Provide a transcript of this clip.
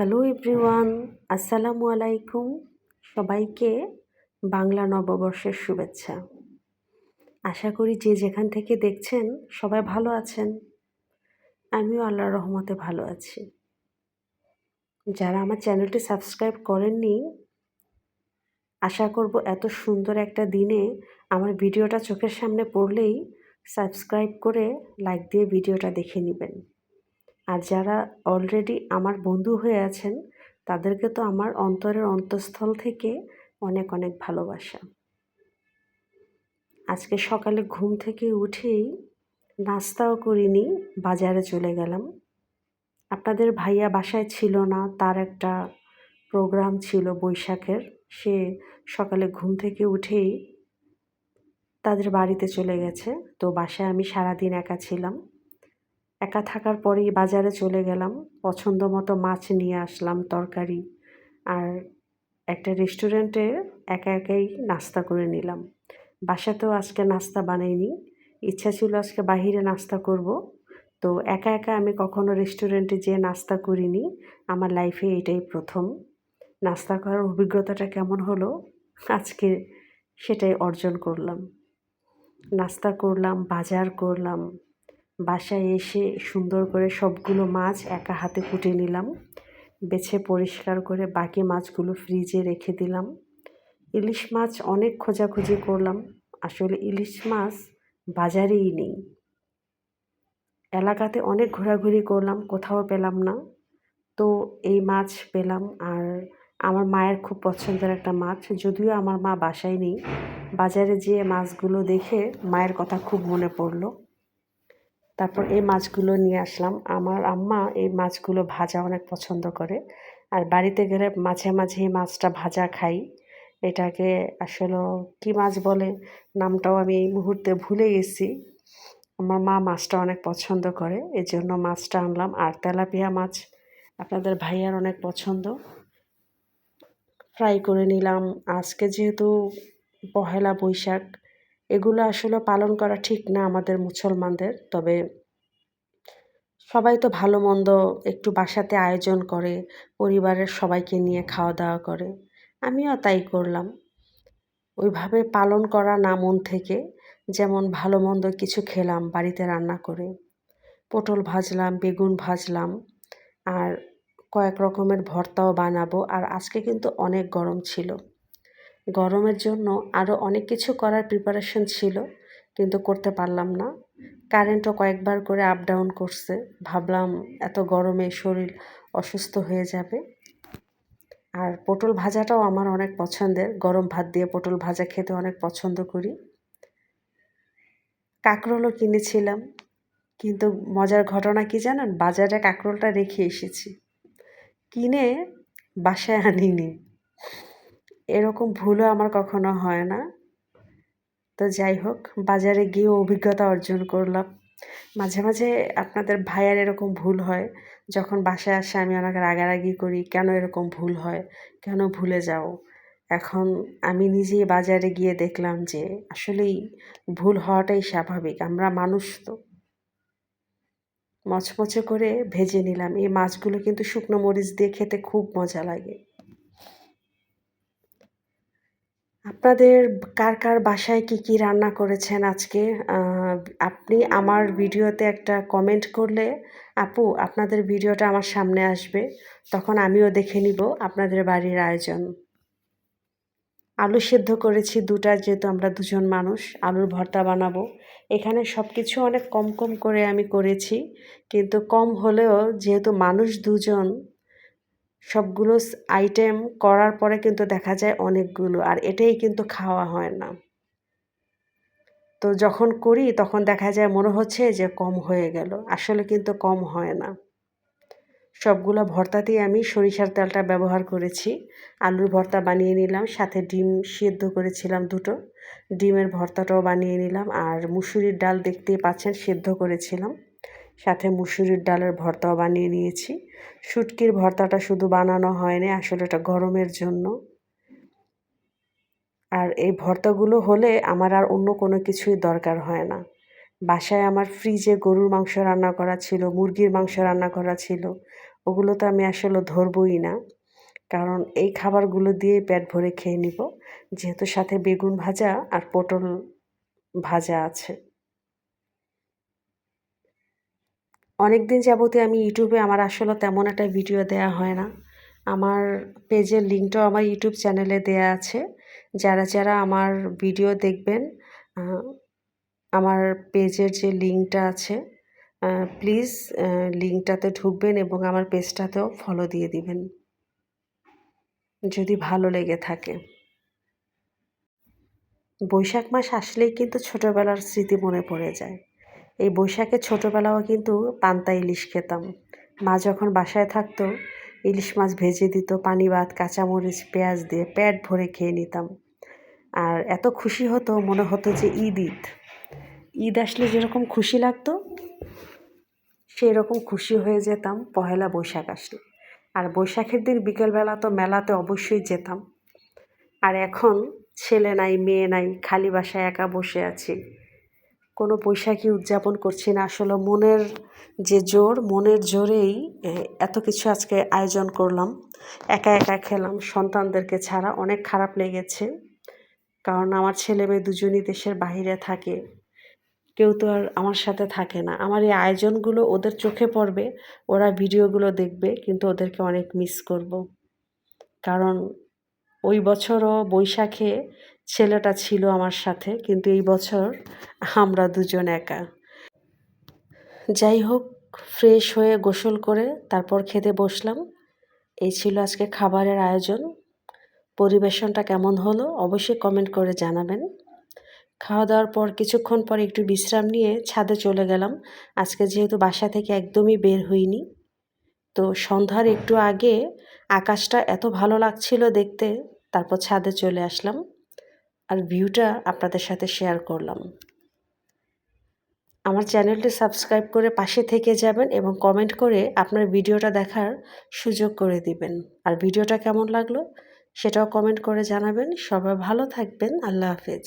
Hello everyone, আসসালামু আলাইকুম সবাইকে বাংলা নববর্ষের শুভেচ্ছা। আশা করি যে যেখান থেকে দেখছেন সবাই ভালো আছেন। আমিও আল্লাহর রহমতে ভালো আছি। যারা আমার চ্যানেলটি সাবস্ক্রাইব করেননি, আশা করব এত সুন্দর একটা দিনে আমার ভিডিওটা চোখের সামনে পড়লেই সাবস্ক্রাইব করে লাইক দিয়ে ভিডিওটা দেখে নেবেন। আর যারা অলরেডি আমার বন্ধু হয়ে আছেন, তাদেরকে তো আমার অন্তরের অন্তঃস্থল থেকে অনেক অনেক ভালোবাসা। আজকে সকালে ঘুম থেকে উঠেই নাস্তাও করিনি, বাজারে চলে গেলাম। আপনাদের ভাইয়া বাসায় ছিল না, তার একটা প্রোগ্রাম ছিল বৈশাখের, সে সকালে ঘুম থেকে উঠেই তাদের বাড়িতে চলে গেছে। তো বাসায় আমি সারাদিন একা ছিলাম। একা থাকার পরেই বাজারে চলে গেলাম। পছন্দ মতো মাছ নিয়ে আসলাম তরকারি আর একটা রেস্টুরেন্টে একা একাই নাস্তা করে নিলাম। বাসাতেও আজকে নাস্তা বানাইনি। ইচ্ছা ছিল আজকে বাহিরে নাস্তা করব। তো একা একা আমি কখনো রেস্টুরেন্টে যেয়ে নাস্তা করিনি। আমার লাইফে এটাই প্রথম। নাস্তা করার অভিজ্ঞতাটা কেমন হলো? আজকে সেটাই অর্জন করলাম। নাস্তা করলাম, বাজার করলাম। বাসায় এসে সুন্দর করে সবগুলো মাছ একা হাতে কুটে নিলাম। বেছে পরিষ্কার করে বাকি মাছগুলো ফ্রিজে রেখে দিলাম। ইলিশ মাছ অনেক খোঁজাখুঁজি করলাম। আসলে ইলিশ মাছ বাজারেই নেই। এলাকাতে অনেক ঘোরাঘুরি করলাম, কোথাও পেলাম না। তো এই মাছ পেলাম আর আমার মায়ের খুব পছন্দের একটা মাছ। যদিও আমার মা বাসায় নেই। বাজারে যেয়ে মাছগুলো দেখে মায়ের কথা খুব মনে পড়ল। তারপর এই মাছগুলো নিয়ে আসলাম। আমার আম্মা এই মাছগুলো ভাজা অনেক পছন্দ করে। আর বাড়িতে গেলে মাঝে মাঝে এই মাছটা ভাজা খাই। এটাকে আসলে কি মাছ বলে নামটাও আমি এই মুহূর্তে ভুলে গেছি। আমার মা মাছটা অনেক পছন্দ করে এই জন্য মাছটা আনলাম। আর তেলাপিয়া মাছ আপনাদের ভাইয়ার অনেক পছন্দ। ফ্রাই করে নিলাম। আজকে যেহেতু পহেলা বৈশাখ এগুলো আসলে পালন করা ঠিক না আমাদের মুসলমানদের। তবে সবাই তো ভালো মন্দ একটু বাসাতে আয়োজন করে, পরিবারের সবাইকে নিয়ে খাওয়া দাওয়া করে। আমিও তাই করলাম। ওইভাবে পালন করা না মন থেকে যেমন ভালো মন্দ কিছু খেলাম, বাড়িতে রান্না করে। পটল ভাজলাম, বেগুন ভাজলাম, আর কয়েক রকমের ভর্তাও বানাবো। আর আজকে কিন্তু অনেক গরম ছিল। গরমের জন্য আরও অনেক কিছু করার প্রিপারেশন ছিল, কিন্তু করতে পারলাম না। কারেন্টও কয়েকবার করে আপ ডাউন করছে। ভাবলাম এত গরমে শরীর অসুস্থ হয়ে যাবে। আর পটল ভাজাটাও আমার অনেক পছন্দের। গরম ভাত দিয়ে পটল ভাজা খেতে অনেক পছন্দ করি। কাঁকরোলও কিনেছিলাম, কিন্তু মজার ঘটনা কি জানেন? বাজারে কাঁকরোলটা রেখে এসেছি। কিনে বাসায় আনিনি। এরকম ভুলও আমার কখনো হয় না। তো যাই হোক, বাজারে গিয়ে অভিজ্ঞতা অর্জন করলাম। মাঝে মাঝে আপনাদের ভাইয়ার এরকম ভুল হয়, যখন বাসায় আসে আমি ওনাকে রাগারাগি করি, কেন এরকম ভুল হয়? কেন ভুলে যাও? এখন আমি নিজেই বাজারে গিয়ে দেখলাম যে, আসলেই ভুল হওয়াটাই স্বাভাবিক, আমরা মানুষ তো। মচমচে করে ভেজে নিলাম। এই মাছগুলো কিন্তু শুকনো মরিচ দিয়ে খেতে খুব মজা লাগে। আপনাদের কার কার বাসায় কি কি রান্না করেছেন আজকে? আপনি আমার ভিডিওতে একটা কমেন্ট করলে, আপু, আপনাদের ভিডিওটা আমার সামনে আসবে, তখন আমিও দেখে নিব আপনাদের বাড়ির আয়োজন। আলু সেদ্ধ করেছি দুটা, যেহেতু আমরা দুজন মানুষ, আলুর ভর্তা বানাবো। এখানে সব কিছু অনেক কম কম করে আমি করেছি, কিন্তু কম হলেও যেহেতু মানুষ দুজন সবগুলো আইটেম করার পরে কিন্তু দেখা যায় অনেকগুলো, আর এটাই কিন্তু খাওয়া হয় না। তো যখন করি তখন দেখা যায় মনে হচ্ছে যে কম হয়ে গেল, আসলে কিন্তু কম হয় না। সবগুলো ভর্তাতেই আমি সরিষার তেলটা ব্যবহার করেছি, আলুর ভর্তা বানিয়ে নিলাম, সাথে ডিম সিদ্ধ করেছিলাম দুটো, ডিমের ভর্তাটাও বানিয়ে নিলাম, আর মুসুরির ডাল দেখতেই পাচ্ছেন সিদ্ধ করেছিলাম। সাথে মুসুরির ডালের ভর্তাও বানিয়ে নিয়েছি। শুটকির ভর্তাটা শুধু বানানো হয়নি, আসলে এটা গরমের জন্য। আর এই ভর্তাগুলো হলে আমার আর অন্য কোনো কিছুই দরকার হয় না। বাসায় আমার ফ্রিজে গরুর মাংস রান্না করা ছিল, মুরগির মাংস রান্না করা ছিল, ওগুলো তো আমি আসলে ধরবই না। কারণ এই খাবারগুলো দিয়েই পেট ভরে খেয়ে নিব। যেহেতু সাথে বেগুন ভাজা আর পটল ভাজা আছে। অনেক দিন যাবতে আমি ইউটিউবে আমার আসলে তেমন একটা ভিডিও দেয়া হয় না। আমার পেজের লিঙ্কটাও আমার ইউটিউব চ্যানেলে দেয়া আছে। যারা যারা আমার ভিডিও দেখবেন আমার পেজের যে লিঙ্কটা আছে প্লিজ লিঙ্কটাতে ঢুকবেন এবং আমার পেজটাতেও ফলো দিয়ে দিবেন। যদি ভালো লেগে থাকে। বৈশাখ মাস আসলেই কিন্তু ছোটোবেলার স্মৃতি মনে পড়ে যায়। এই বৈশাখে ছোটোবেলাও কিন্তু পান্তা ইলিশ খেতাম। মা যখন বাসায় থাকতো, ইলিশ মাছ ভেজে দিত, পানি ভাত, কাঁচামরিচ, পেঁয়াজ দিয়ে প্যাট ভরে খেয়ে নিতাম। আর এত খুশি হতো, মনে হতো যে ঈদ ঈদ। ঈদ আসলে যেরকম খুশি লাগতো সেই রকম খুশি হয়ে যেতাম, পহেলা বৈশাখ আসলে। আর বৈশাখের দিন বিকেলবেলা তো মেলাতে অবশ্যই যেতাম। আর এখন ছেলে নাই, মেয়ে নাই, খালি বাসায় একা বসে আছি। কোনো বৈশাখী উদযাপন করছি না। আসলে মনের যে জোর, মনের জোরেই এত কিছু আজকে আয়োজন করলাম। একা একা খেলাম, সন্তানদেরকে ছাড়া অনেক খারাপ লেগেছে। কারণ আমার ছেলে মেয়ে দুজনই দেশের বাহিরে থাকে। কেউ তো আর আমার সাথে থাকে না। আমার এই আয়োজনগুলো ওদের চোখে পড়বে, ওরা ভিডিওগুলো দেখবে, কিন্তু ওদেরকে অনেক মিস করব। কারণ ওই বছরও বৈশাখে ছেলেটা ছিল আমার সাথে, কিন্তু এই বছর আমরা দুজন একা। যাই হোক, ফ্রেশ হয়ে গোসল করে তারপর খেতে বসলাম। এই ছিল আজকে খাবারের আয়োজন। পরিবেশনটা কেমন হলো অবশ্যই কমেন্ট করে জানাবেন। খাওয়া দাওয়ার পর কিছুক্ষণ পর একটু বিশ্রাম নিয়ে ছাদে চলে গেলাম। আজকে যেহেতু বাসা থেকে একদমই বের হইনি, তো সন্ধ্যার একটু আগে আকাশটা এত ভালো লাগছিল দেখতে। তারপর ছাদে চলে আসলাম আর ভিউটা আপনাদের সাথে শেয়ার করলাম। আমার চ্যানেলটি সাবস্ক্রাইব করে পাশে থেকে যাবেন এবং কমেন্ট করে আপনার ভিডিওটা দেখার সুযোগ করে দিবেন। আর ভিডিওটা কেমন লাগল সেটাও কমেন্ট করে জানাবেন। সবাই ভালো থাকবেন। আল্লাহ হাফেজ।